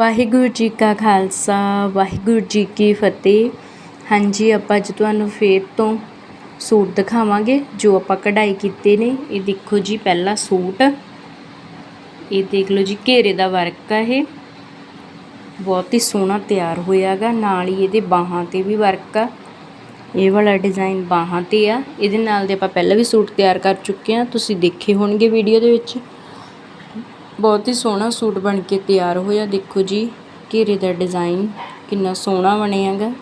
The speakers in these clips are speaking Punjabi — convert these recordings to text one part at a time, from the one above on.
ਵਾਹਿਗੁਰੂ ਜੀ ਕਾ ਖਾਲਸਾ, ਵਾਹਿਗੁਰੂ ਜੀ ਕੀ ਫਤਿਹ। ਹਾਂਜੀ, ਆਪਾਂ ਅੱਜ ਤੁਹਾਨੂੰ ਫੇਰ ਤੋਂ ਸੂਟ ਦਿਖਾਵਾਂਗੇ, ਜੋ ਆਪਾਂ ਕਢਾਈ ਕੀਤੇ ਨੇ। ਇਹ ਦੇਖੋ ਜੀ, ਪਹਿਲਾ ਸੂਟ। ਇਹ ਦੇਖ ਲਓ ਜੀ, ਘੇਰੇ ਦਾ ਵਰਕ ਆ ਇਹ। ਬਹੁਤ ਹੀ ਸੋਹਣਾ ਤਿਆਰ ਹੋਇਆਗਾ। ਨਾਲ ਹੀ ਇਹਦੇ ਬਾਹਾਂ ਤੇ ਵੀ ਵਰਕ ਆ। ਇਹ ਵਾਲਾ ਡਿਜ਼ਾਈਨ ਬਾਹਾਂ ਤੇ ਆ। ਇਹਦੇ ਨਾਲ ਦੇ ਆਪਾਂ ਪਹਿਲਾਂ ਵੀ ਸੂਟ ਤਿਆਰ ਕਰ ਚੁੱਕੇ ਆ। ਤੁਸੀਂ ਦੇਖੇ ਹੋਣਗੇ ਵੀਡੀਓ ਦੇ ਵਿੱਚ। ਬਹੁਤ ਹੀ ਸੋਹਣਾ ਸੂਟ ਬਣ ਕੇ ਤਿਆਰ ਹੋਇਆ। ਦੇਖੋ ਜੀ, ਘੇਰੇ ਦਾ ਡਿਜ਼ਾਈਨ ਕਿੰਨਾ ਸੋਹਣਾ ਬਣਿਆ ਬਣਿਆਗਾ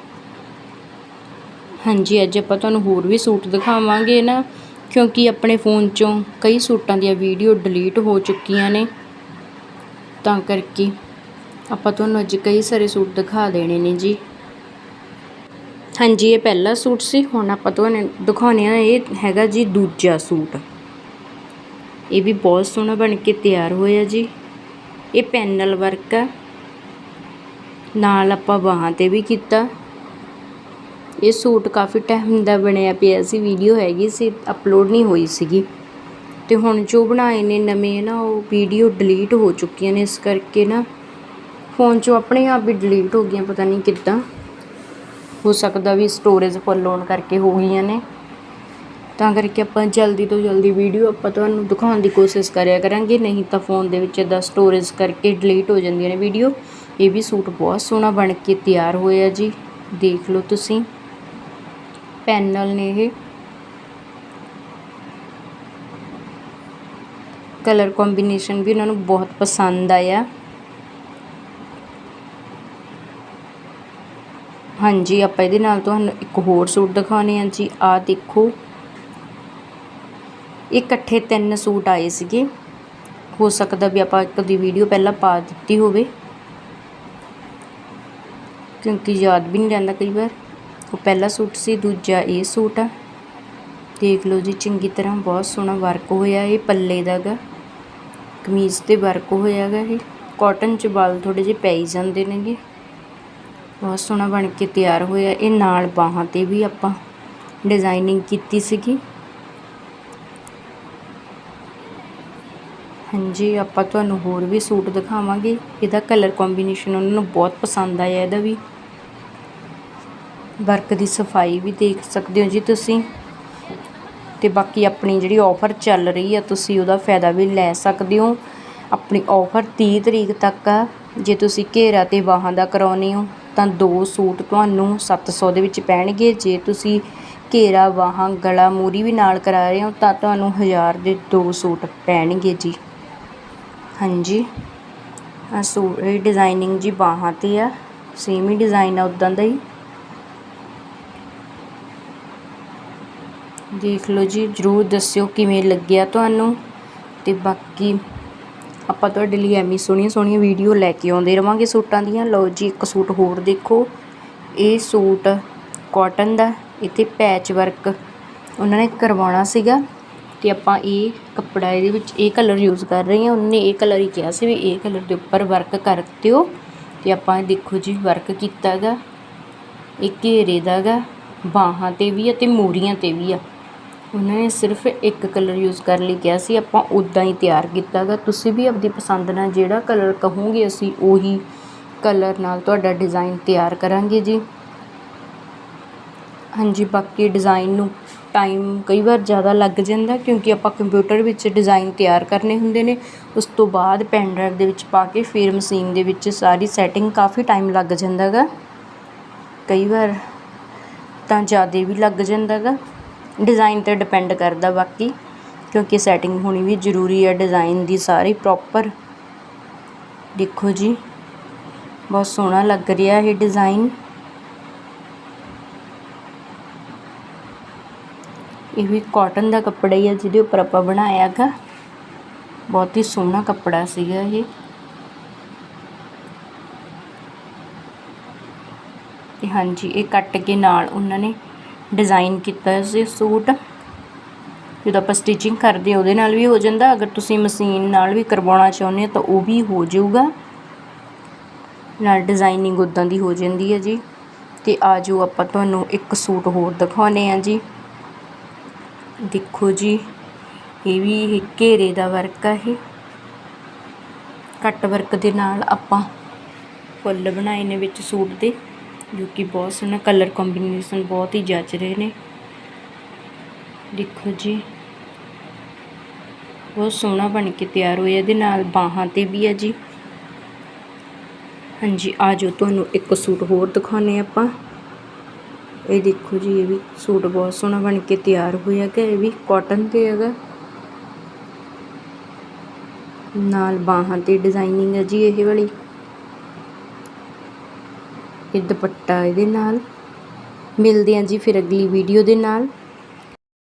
ਹਾਂਜੀ, ਅੱਜ ਆਪਾਂ ਤੁਹਾਨੂੰ ਹੋਰ ਵੀ ਸੂਟ ਦਿਖਾਵਾਂਗੇ ਨਾ, ਕਿਉਂਕਿ ਆਪਣੇ ਫੋਨ 'ਚੋਂ ਕਈ ਸੂਟਾਂ ਦੀਆਂ ਵੀਡੀਓ ਡਿਲੀਟ ਹੋ ਚੁੱਕੀਆਂ ਨੇ। ਤਾਂ ਕਰਕੇ ਆਪਾਂ ਤੁਹਾਨੂੰ ਅੱਜ ਕਈ ਸਾਰੇ ਸੂਟ ਦਿਖਾ ਦੇਣੇ ਨੇ ਜੀ। ਹਾਂਜੀ, ਇਹ ਪਹਿਲਾ ਸੂਟ ਸੀ। ਹੁਣ ਆਪਾਂ ਤੁਹਾਨੂੰ ਦਿਖਾਉਣੇ ਆ, ਇਹ ਹੈਗਾ ਜੀ ਦੂਜਾ ਸੂਟ। ਇਹ ਵੀ ਬਹੁਤ ਸੋਹਣਾ ਬਣ ਕੇ ਤਿਆਰ ਹੋਇਆ ਜੀ। ਇਹ ਪੈਨਲ ਵਰਕ ਆ। ਨਾਲ ਆਪਾਂ ਬਾਹਾਂ ਤੇ ਵੀ ਕੀਤਾ। ਇਹ ਸੂਟ ਕਾਫੀ ਟਾਈਮ ਦਾ ਬਣਿਆ ਪਿਆ ਸੀ ਵੀਡੀਓ ਹੈਗੀ ਸੀ ਅਪਲੋਡ ਨਹੀਂ ਹੋਈ ਸੀਗੀ। ਤੇ ਹੁਣ ਜੋ ਬਣਾਏ ਨੇ ਨਵੇਂ ਨਾ, ਉਹ ਵੀਡੀਓ ਡਿਲੀਟ ਹੋ ਚੁੱਕੀਆਂ ਨੇ ਇਸ ਕਰਕੇ ਨਾ। ਫੋਨ 'ਚੋਂ ਆਪਣੇ ਆਪ ਵੀ ਡਿਲੀਟ ਹੋ ਗਈਆਂ, ਪਤਾ ਨਹੀਂ ਕਿੱਦਾਂ। ਹੋ ਸਕਦਾ ਵੀ ਸਟੋਰੇਜ ਫੁੱਲ ਹੋਣ ਕਰਕੇ ਹੋ ਗਈਆਂ ਨੇ। ਤਾਂ ਕਰਕੇ ਆਪਾਂ ਜਲਦੀ ਤੋਂ ਜਲਦੀ ਵੀਡੀਓ ਆਪਾਂ ਤੁਹਾਨੂੰ ਦਿਖਾਉਣ ਦੀ ਕੋਸ਼ਿਸ਼ ਕਰਿਆ ਕਰਾਂਗੇ। ਨਹੀਂ ਤਾਂ ਫੋਨ ਦੇ ਵਿੱਚ ਇਦਾਂ ਸਟੋਰੇਜ ਕਰਕੇ ਡਿਲੀਟ ਹੋ ਜਾਂਦੀਆਂ ਨੇ ਵੀਡੀਓ ਇਹ ਵੀ ਸੂਟ ਬਹੁਤ ਸੋਹਣਾ ਬਣ ਕੇ ਤਿਆਰ ਹੋਇਆ ਜੀ। ਦੇਖ ਲਓ ਤੁਸੀਂ। ਪੈਨਲ ਨੇ ਇਹ। ਕਲਰ ਕੰਬੀਨੇਸ਼ਨ ਵੀ ਉਹਨਾਂ ਨੂੰ ਬਹੁਤ ਪਸੰਦ ਆਇਆ। ਹਾਂਜੀ, ਆਪਾਂ ਇਹਦੇ ਨਾਲ ਤੁਹਾਨੂੰ ਇੱਕ ਹੋਰ ਸੂਟ ਦਿਖਾਉਣੇ ਆ ਜੀ। ਆ ਦੇਖੋ। ਇਕੱਠੇ ਤਿੰਨ ਸੂਟ ਆਏ ਸੀਗੇ। ਹੋ ਸਕਦਾ ਵੀ ਆਪਾਂ ਇੱਕ ਦੀ ਵੀਡੀਓ ਪਹਿਲਾਂ ਪਾ ਦਿੱਤੀ ਹੋਵੇ। ਕਿਉਂਕਿ ਯਾਦ ਵੀ ਨਹੀਂ ਰਹਿੰਦਾ ਕਈ ਵਾਰ। ਉਹ ਪਹਿਲਾ ਸੂਟ ਸੀ, ਦੂਜਾ ਇਹ ਸੂਟ ਆ। ਦੇਖ ਲਓ ਜੀ, ਚੰਗੀ ਤਰ੍ਹਾਂ ਬਹੁਤ ਸੋਹਣਾ ਵਰਕ ਹੋਇਆ ਇਹ ਪੱਲੇ ਦਾਗਾ। ਕਮੀਜ਼ ਤੇ ਵਰਕ ਹੋਇਆਗਾ ਇਹ। ਕਾਟਨ ਚ ਵਾਲ ਥੋੜੇ ਜਿਹੇ ਪੈ ਜਾਂਦੇ ਨੇਗੇ। ਬਹੁਤ ਸੋਹਣਾ ਬਣ ਕੇ ਤਿਆਰ ਹੋਇਆ। ਇਹ ਨਾਲ ਬਾਹਾਂ ਤੇ ਵੀ ਆਪਾਂ ਡਿਜ਼ਾਈਨਿੰਗ ਕੀਤੀ ਸੀਗੀ। ਹਾਂਜੀ, ਆਪਾਂ ਤੁਹਾਨੂੰ ਹੋਰ ਵੀ ਸੂਟ ਦਿਖਾਵਾਂਗੇ। ਇਹਦਾ ਕਲਰ ਕੰਬੀਨੇਸ਼ਨ ਉਹਨਾਂ ਨੂੰ ਬਹੁਤ ਪਸੰਦ ਆਇਆ ਇਹਦਾ ਵੀ। ਵਰਕ ਦੀ ਸਫ਼ਾਈ ਵੀ ਦੇਖ ਸਕਦੇ ਹੋ ਜੀ ਤੁਸੀਂ। ਤੇ ਬਾਕੀ ਆਪਣੀ ਜਿਹੜੀ ਆਫਰ ਚੱਲ ਰਹੀ ਆ, ਤੁਸੀਂ ਉਹਦਾ ਫਾਇਦਾ ਵੀ ਲੈ ਸਕਦੇ ਹੋ। ਆਪਣੀ ਆਫਰ 30 ਤਰੀਕ ਤੱਕ ਆ। ਜੇ ਤੁਸੀਂ ਘੇਰਾ ਤੇ ਬਾਹਾਂ ਦਾ ਕਰਾਉਨੇ ਹੋ, ਤਾਂ ਦੋ ਸੂਟ ਤੁਹਾਨੂੰ 700 ਦੇ ਵਿੱਚ ਪੈਣਗੇ। ਜੇ ਤੁਸੀਂ ਘੇਰਾ ਬਾਹਾਂ ਗਲਾ, ਮੂਰੀ ਵੀ ਨਾਲ ਕਰਾ ਰਹੇ ਹੋ, ਤਾਂ ਤੁਹਾਨੂੰ 1000 ਦੇ ਦੋ ਸੂਟ ਪੈਣਗੇ ਜੀ। ਹਾਂਜੀ। ਆ ਸੂਟ ਇਹ ਡਿਜ਼ਾਈਨਿੰਗ ਜੀ ਬਾਹਾਂ ਤੇ ਆ। ਸੇਮ ਹੀ ਡਿਜ਼ਾਈਨ ਆ ਉਦਾਂ ਦਾ ਹੀ। ਦੇਖ ਲਓ ਜੀ, ਜਰੂਰ ਦੱਸਿਓ ਕਿਵੇਂ ਲੱਗਿਆ ਤੁਹਾਨੂੰ। ਤੇ ਬਾਕੀ ਆਪਾਂ ਤੁਹਾਡੇ ਲਈ ਐਵੇਂ ਸੋਹਣੀਆਂ ਸੋਹਣੀਆਂ ਵੀਡੀਓ ਲੈ ਕੇ ਆਉਂਦੇ ਰਵਾਂਗੇ ਸੂਟਾਂ ਦੀਆਂ। ਲਓ ਜੀ, ਇੱਕ ਸੂਟ ਹੋਰ ਦੇਖੋ। ਇਹ ਸੂਟ ਕਾਟਨ ਦਾ, ਇੱਥੇ ਪੈਚ ਵਰਕ ਉਹਨਾਂ ਨੇ ਕਰਵਾਉਣਾ ਸੀਗਾ। ਤੇ ਆਪਾਂ ਇਹ ਕੱਪੜਾ ਇਹਦੇ ਵਿੱਚ ਇਹ ਕਲਰ ਯੂਜ਼ ਕਰ ਰਹੇ ਹਾਂ। ਉਹਨੇ ਇਹ ਕਲਰ ਹੀ ਕਿਹਾ ਸੀ ਵੀ ਇਹ ਕਲਰ ਦੇ ਉੱਪਰ ਵਰਕ ਕਰ ਦਿਓ। ਤੇ ਆਪਾਂ ਦੇਖੋ ਜੀ ਵਰਕ ਕੀਤਾਗਾ, ਇਹ ਘੇਰੇ ਦਾਗਾ ਬਾਹਾਂ ਤੇ ਵੀ ਆ ਤੇ ਮੂਰੀਆਂ ਤੇ ਵੀ ਆ। ਉਹਨਾਂ ਨੇ ਸਿਰਫ ਇੱਕ ਕਲਰ ਯੂਜ਼ ਕਰਨ ਲਈ, ਕਿਹਾ ਸੀ ਆਪਾਂ ਉਦਾਂ ਹੀ ਤਿਆਰ ਕੀਤਾਗਾ। ਤੁਸੀਂ ਵੀ ਆਪਣੀ ਪਸੰਦ ਨਾਲ ਜਿਹੜਾ ਕਲਰ ਕਹੋਗੇ, ਅਸੀਂ ਉਹੀ ਕਲਰ ਨਾਲ ਤੁਹਾਡਾ ਡਿਜ਼ਾਈਨ ਤਿਆਰ ਕਰਾਂਗੇ ਜੀ। ਹਾਂਜੀ, ਬਾਕੀ ਡਿਜ਼ਾਇਨ ਨੂੰ ਟਾਈਮ ਕਈ ਵਾਰ ਜ਼ਿਆਦਾ ਲੱਗ ਜਾਂਦਾ ਕਿਉਂਕਿ ਆਪਾਂ ਕੰਪਿਊਟਰ ਵਿੱਚ ਡਿਜ਼ਾਇਨ ਤਿਆਰ ਕਰਨੇ ਹੁੰਦੇ ਨੇ। ਉਸ ਤੋਂ ਬਾਅਦ ਪੈਨ ਡਰਾਈਵ ਦੇ ਵਿੱਚ ਪਾ ਕੇ ਫਿਰ ਮਸ਼ੀਨ ਦੇ ਵਿੱਚ ਸਾਰੀ ਸੈਟਿੰਗ ਕਾਫੀ ਟਾਈਮ ਲੱਗ ਜਾਂਦਾ ਗਾ ਕਈ ਵਾਰ ਤਾਂ ਜ਼ਿਆਦਾ ਵੀ ਲੱਗ ਜਾਂਦਾ ਗਾ ਡਿਜ਼ਾਈਨ 'ਤੇ ਡਿਪੈਂਡ ਕਰਦਾ ਬਾਕੀ, ਕਿਉਂਕਿ ਸੈਟਿੰਗ ਹੋਣੀ ਵੀ ਜ਼ਰੂਰੀ ਹੈ ਡਿਜ਼ਾਈਨ ਦੀ ਸਾਰੀ ਪ੍ਰੋਪਰ ਦੇਖੋ ਜੀ, ਬਹੁਤ ਸੋਹਣਾ ਲੱਗ ਰਿਹਾ ਇਹ ਡਿਜ਼ਾਈਨ ਇਹ ਵੀ ਕਾਟਨ ਦਾ ਕੱਪੜਾ ਹੀ ਆ ਜਿਹਦੇ ਉੱਪਰ ਆਪਾਂ ਬਣਾਇਆ ਗਾ। ਬਹੁਤ ਹੀ ਸੋਹਣਾ ਕੱਪੜਾ ਸੀਗਾ ਇਹ। ਤੇ ਹਾਂਜੀ, ਇਹ ਕੱਟ ਕੇ ਨਾਲ ਉਹਨਾਂ ਨੇ ਡਿਜ਼ਾਈਨ ਕੀਤਾ ਸੀ ਸੂਟ। ਜਦੋਂ ਆਪਾਂ ਸਟਿਚਿੰਗ ਕਰਦੇ ਉਹਦੇ ਨਾਲ ਵੀ ਹੋ ਜਾਂਦਾ। ਅਗਰ ਤੁਸੀਂ ਮਸ਼ੀਨ ਨਾਲ ਵੀ ਕਰਵਾਉਣਾ ਚਾਹੁੰਦੇ ਹੋ, ਤਾਂ ਉਹ ਵੀ ਹੋ ਜਾਊਗਾ। ਨਾਲ ਡਿਜ਼ਾਈਨਿੰਗ ਉਦਾਂ ਦੀ ਹੋ ਜਾਂਦੀ ਹੈ ਜੀ। ਤੇ ਆਜੋ ਆਪਾਂ ਤੁਹਾਨੂੰ ਇੱਕ ਸੂਟ ਹੋਰ ਦਿਖਾਉਨੇ ਆ ਜੀ। ਦੇਖੋ ਜੀ, ਇਹ ਵੀ ਇਹ ਘੇਰੇ ਦਾ ਵਰਕ ਆ ਇਹ। ਕੱਟ ਵਰਕ ਦੇ ਨਾਲ ਆਪਾਂ ਫੁੱਲ ਬਣਾਏ ਨੇ ਵਿੱਚ ਸੂਟ ਦੇ, ਜੋ ਕਿ ਬਹੁਤ ਸੋਹਣਾ ਕਲਰ ਕੰਬੀਨੇਸ਼ਨ ਬਹੁਤ ਹੀ ਜੱਚ ਰਹੇ ਨੇ। ਦੇਖੋ ਜੀ, ਬਹੁਤ ਸੋਹਣਾ ਬਣ ਕੇ ਤਿਆਰ ਹੋਇਆ ਇਹਦੇ ਨਾਲ, ਬਾਹਾਂ ਤੇ ਵੀ ਹੈ ਜੀ। ਹਾਂਜੀ ਆ ਜੋ ਤੁਹਾਨੂੰ ਇੱਕ ਸੂਟ ਹੋਰ ਦਿਖਾਉਨੇ ਆਪਾਂ। ਇਹ ਦੇਖੋ ਜੀ, ਇਹ ਵੀ ਸੂਟ ਬਹੁਤ ਸੋਹਣਾ ਬਣ ਕੇ ਤਿਆਰ ਹੋਇਆ ਕਿ ਇਹ ਵੀ ਕਾਟਨ ਤੇ ਹੈਗਾ। ਨਾਲ ਬਾਹਾਂ ਤੇ ਡਿਜ਼ਾਈਨਿੰਗ ਹੈ ਜੀ ਇਹ ਵਾਲੀ। ਇਹ ਦੁਪੱਟਾ ਇਹਦੇ ਨਾਲ। ਮਿਲਦੇ ਹਾਂ ਜੀ ਫਿਰ ਅਗਲੀ ਵੀਡੀਓ ਦੇ ਨਾਲ।